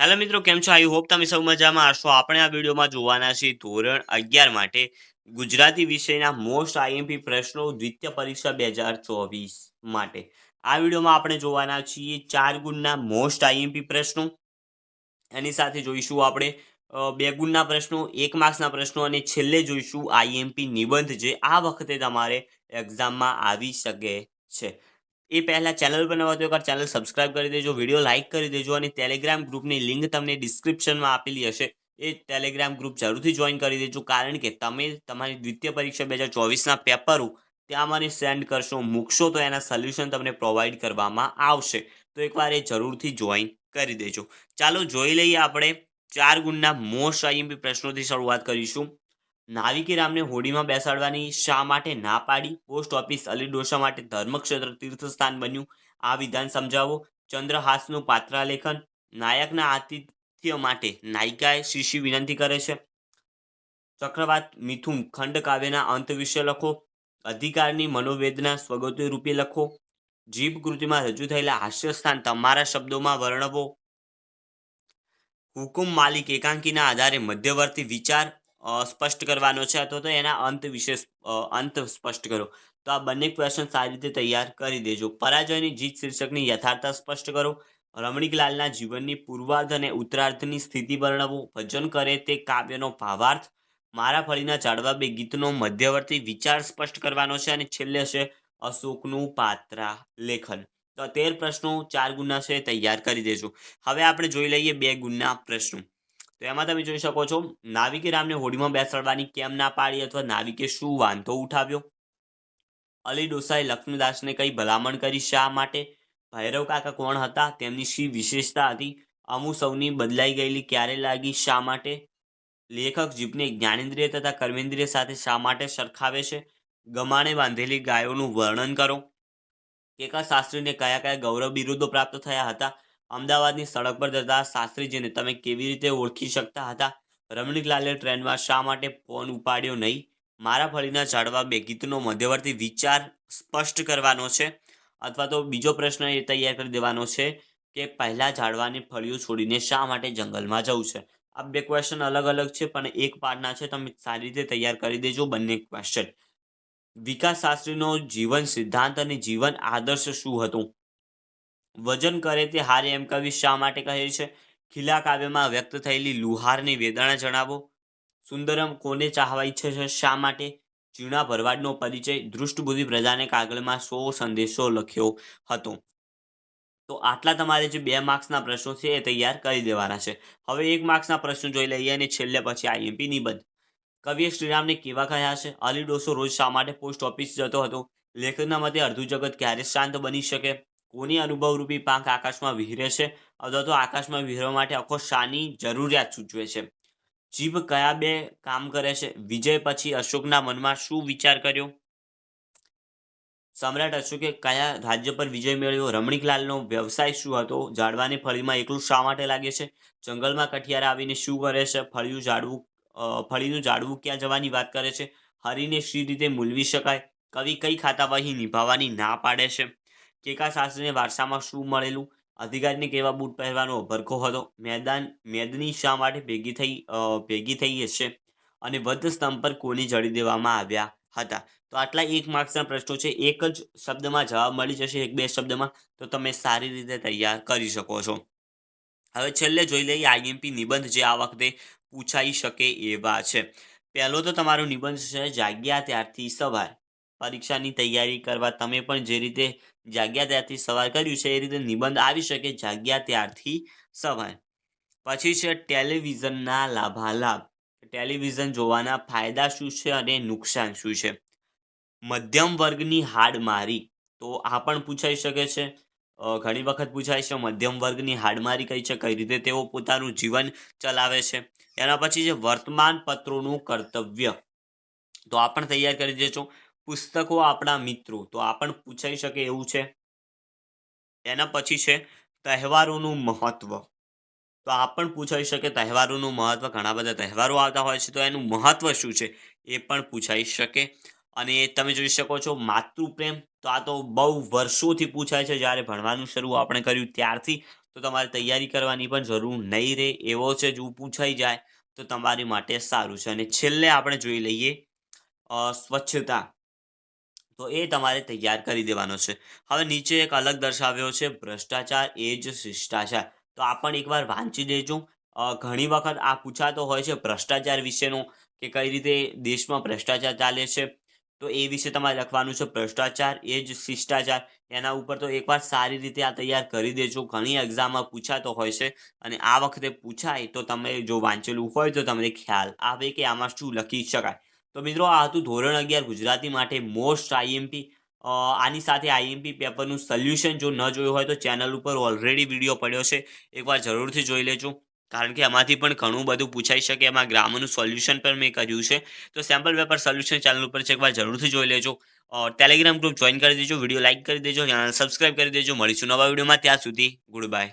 Hello મિત્રો, કેમ છો? આઈ હોપ તમે સૌ મજામાં હશો. આપણે આ વિડીયોમાં જોવાના છીએ ધોરણ અગિયાર માટે ગુજરાતી વિષયના મોસ્ટ આઈએમપી પ્રશ્નો દ્વિતીય પરીક્ષા બે હજાર ચોવીસ માટે. આ વિડીયોમાં આપણે જોવાના છીએ ચાર ગુણના મોસ્ટ આઈએમપી પ્રશ્નો. એની સાથે જોઈશું આપણે બે ગુણના પ્રશ્નો, એક માર્ક્સના પ્રશ્નો અને છેલ્લે જોઈશું આઈએમપી નિબંધ જે આ વખતે તમારે એક્ઝામમાં આવી શકે છે. એ પહેલાં ચેનલ પર નવા તો એકવાર ચેનલ સબસ્ક્રાઇબ કરી દેજો વીડિયો લાઇક કરી દેજો અને ટેલિગ્રામ ગ્રુપની લિંક તમને ડિસ્ક્રિપ્શનમાં આપેલી હશે. એ ટેલિગ્રામ ગ્રુપ જરૂરથી જોઈન કરી દેજો, કારણ કે તમે તમારી દ્વિતીય પરીક્ષા બે હજાર ચોવીસના પેપરો ત્યાં મને સેન્ડ કરશો, મૂકશો તો એના સોલ્યુશન તમને પ્રોવાઈડ કરવામાં આવશે. તો એકવાર એ જરૂરથી જોઈન કરી દેજો. ચાલો જોઈ લઈએ આપણે ચાર ગુણના મોસ્ટ આઈએમપી પ્રશ્નોથી શરૂઆત કરીશું. નાવિકે રામને હોડીમાં બેસાડવાની શા માટે ના પાડી? પોસ્ટ ઓફિસ અલી ડોસા માટે ધર્મક્ષેત્ર તીર્થસ્થાન બન્યું. આ વિધાન સમજાવો. ચંદ્રહાસનું પાત્રાલેખન નાયકના આતિથ્ય માટે નાયિકાએ શિશી વિનંતી કરે છે? ચક્રવાત મિથુન ખંડકાવ્યના અંત વિશે લખો. અધિકારની મનોવેદના સ્વગતો રૂપે લખો. જીભ કૃતિમાં રજૂ થયેલા હાસ્યસ્થાન તમારા શબ્દોમાં વર્ણવો. હુકુમ માલિક એકાંકીના આધારે મધ્યવર્તી વિચાર સ્પષ્ટ કરવાનો છે. અથવા તો એના અંત વિશે અંત સ્પષ્ટ કરો. તો આ બંને ક્વેશ્ચન સારી રીતે તૈયાર કરી દેજો. પરાજયની જીત શીર્ષકની યથાર્થતા સ્પષ્ટ કરો. રમણીકલાલના જીવનની પૂર્વાર્ધ અને ઉત્તરાર્ધની સ્થિતિ વર્ણવો. ભજન કરે તે કાવ્યનો ભાવાર્થ. મારા ફળીના ઝાડવા બે ગીતનો મધ્યવર્તી વિચાર સ્પષ્ટ કરવાનો છે અને છેલ્લે છે અશોકનું પાત્રા લેખન. તો તેર પ્રશ્નો ચાર ગુણના છે તૈયાર કરી દેજો. હવે આપણે જોઈ લઈએ બે ગુણના પ્રશ્નો. તો એમાં તમે જોઈ શકો છો, નાવિકે રામને હોડીમાં બેસાડવાની કેમ ના પાડી અથવા નાવિકે શું વાંધો ઉઠાવ્યો? અલી ડોસાએ લક્ષ્મીદાસને કઈ ભલામણ કરી શા માટે? ભૈરવ કાકા કોણ હતા? તેમની શી વિશેષતા હતી? અમુ સૌની બદલાઈ ગયેલી ક્યારે લાગી શા માટે? લેખક જીભને જ્ઞાનેન્દ્રિય તથા કર્મેન્દ્રિય સાથે શા માટે સરખાવે છે? ગમાણે બાંધેલી ગાયોનું વર્ણન કરો. કેકા શાસ્ત્રીને કયા કયા ગૌરવ બિરુદો પ્રાપ્ત થયા હતા? અમદાવાદની સડક પર જતા શાસ્ત્રીજીને તમે કેવી રીતે ઓળખી શકતા હતા? રમણીકલાલે ટ્રેનમાં શા માટે ફોન ઉપાડ્યો નહીં? મારા ફળીના ઝાડવા બે ગીતનો મધ્યવર્તી વિચાર સ્પષ્ટ કરવાનો છે અથવા તો બીજો પ્રશ્ન એ તૈયાર કરી દેવાનો છે કે પહેલા ઝાડવાની ફળીઓ છોડીને શા માટે જંગલમાં જવું છે? આ બે ક્વેશ્ચન અલગ અલગ છે, પણ એક પાર્ટના છે. તમે સારી રીતે તૈયાર કરી દેજો બંને ક્વેશ્ચન વિકાસ શાસ્ત્રીનો જીવન સિદ્ધાંત અને જીવન આદર્શ શું હતું? વજન કરે તે હારે, એમ કવિ શા માટે કહે છે? ખીલા કાવ્યમાં વ્યક્ત થયેલી લુહારની વેદના જણાવો. સુંદરમ કોને ચાહવા ઈચ્છે છે? શા માટે? ઝીણા ભરવાડનો પરિચય દૃષ્ટબુદ્ધિ પ્રજાને કાગળમાં સો સંદેશો લખ્યો હતો. તો આટલા તમારે જે બે માર્ક્સના પ્રશ્નો છે એ તૈયાર કરી દેવાના છે. હવે એક માર્ક્સના પ્રશ્નો જોઈ લઈએ અને છેલ્લે પછી આઈએમપી નિબંધ. કવિએ શ્રીરામને કેવા કહ્યા છે? અલી ડોસો રોજ શા માટે પોસ્ટ ઓફિસ જતો હતો? લેખકના મતે અડધું જગત ક્યારે શાંત બની શકે? કોની અનુભવરૂપી પાંખ આકાશમાં વિહરે છે? અથવા તો આકાશમાં વિહરવા માટે આખો શાની જરૂરિયાત સૂચવે છે? જીભ કયા બે કામ કરે છે? વિજય પછી અશોકના મનમાં શું વિચાર કર્યો? સમ્રાટ અશોકે કયા રાજ્ય પર વિજય મેળવ્યો? રમણીકલાલનો વ્યવસાય શું હતો? ઝાડવાની ફળીમાં એકલું શા માટે લાગે છે? જંગલમાં કઠિયારા આવીને શું કરે છે? ફળિયું ઝાડવું ફળીનું ઝાડવું ક્યાં જવાની વાત કરે છે? હરીને શી રીતે મૂલવી શકાય? કવિ કઈ ખાતાવાહી નિભાવવાની ના પાડે છે? કેકા શાસ્ત્રીને વારસામાં શું મળેલું? અધિકારીને કેવા બૂટ પહેરવાનો ભરખો હતો? મેદાન, મેદની શા માટે ભેગી થઈ ભેગી થઈ હશે? અને વધ સ્તંભ પર કોની જડી દેવામાં આવ્યા હતા? તો આટલા એક માર્ક્સના પ્રશ્નો છે. એક જ શબ્દમાં જવાબ મળી જશે, એક બે શબ્દમાં. તો તમે સારી રીતે તૈયાર કરી શકો છો. હવે છેલ્લે જોઈ લઈએ આઈએમપી નિબંધ જે આ વખતે પૂછાઈ શકે એવા છે. પહેલો તો તમારો નિબંધ છે, જાગ્યા ત્યારથી સવાર. પરીક્ષાની તૈયારી કરવા તમે પણ જે રીતે જાગ્યા ત્યારથી સવાર કર્યું છે, એ રીતે નિબંધ આવી શકે જાગ્યા ત્યારથી સવાર. પછી છે ટેલિવિઝનના લાભાલાભ. ટેલિવિઝન જોવાના ફાયદા શું છે અને નુકસાન શું છે? મધ્યમ વર્ગની હાડમારી. તો આ પણ પૂછાઈ શકે છે. ઘણી વખત પૂછાય છે મધ્યમ વર્ગની હાડમારી કઈ છે, કઈ રીતે તેઓ પોતાનું જીવન ચલાવે છે. એના પછી છે વર્તમાન પત્રોનું કર્તવ્ય. તો આ પણ તૈયાર કરી દેજો. પુસ્તકો આપણા મિત્રો. તો આ પણ પૂછાઈ શકે એવું છે. એના પછી છે, તહેવારોનું મહત્વ. તો આ પણ પૂછાઈ શકે તહેવારોનું મહત્વ. ઘણા બધા તહેવારો આવતા હોય છે, તો એનું મહત્વ શું છે, એ પણ પૂછાઈ શકે. અને તમે જોઈ શકો છો, માતૃપ્રેમ તો આ તો બહુ વર્ષોથી પૂછાય છે, જ્યારે ભણવાનું શરૂ આપણે કર્યું ત્યારથી, તો તમારે તૈયારી કરવાની પણ જરૂર નહીં રહે. એવો છે, જો પૂછાઈ જાય, તો તમારી માટે સારું છે. અને છેલ્લે આપણે જોઈ લઈએ સ્વચ્છતા. તો એ તમારે તૈયાર કરી દેવાનો છે. હવે નીચે એક અલગ દર્શાવ્યો છે, ભ્રષ્ટાચાર એ જ શિષ્ટાચાર. તો આ પણ એકવાર વાંચી દેજો. ઘણી વખત આ પૂછાતો હોય છે ભ્રષ્ટાચાર વિશેનો કે કઈ રીતે દેશમાં ભ્રષ્ટાચાર ચાલે છે. તો એ વિશે તમારે લખવાનું છે, ભ્રષ્ટાચાર એ જ શિષ્ટાચાર. એના ઉપર તો એકવાર સારી રીતે આ તૈયાર કરી દેજો. ઘણી એક્ઝામમાં પૂછાતો હોય છે અને આ વખતે પૂછાય તો તમે જો વાંચેલું હોય તો તમને ખ્યાલ આવે કે આમાં શું લખી શકાય. તો મિત્રો, આ હતું ધોરણ અગિયાર ગુજરાતી માટે મોસ્ટ આઈએમપી આની સાથે આઈએમપી પેપરનું સોલ્યુશન જો ન જોયું હોય તો ચેનલ ઉપર ઓલરેડી વીડિયો પડ્યો છે. એકવાર જરૂરથી જોઈ લેજો. કારણ કે આમાંથી પણ ઘણું બધું પૂછાઈ શકે, એમાં ગ્રામરનું સોલ્યુશન પણ મેં કર્યું છે. તો સેમ્પલ પેપર સોલ્યુશન ચેનલ ઉપર છે, એકવાર જરૂરથી જોઈ લેજો. ટેલિગ્રામ ગ્રુપ જોઈન કરી દેજો વીડિયો લાઇક કરી દેજો ચેનલ સબસ્ક્રાઇબ કરી દેજો. મળીશું નવા વિડીયોમાં ત્યાં સુધી ગુડ બાય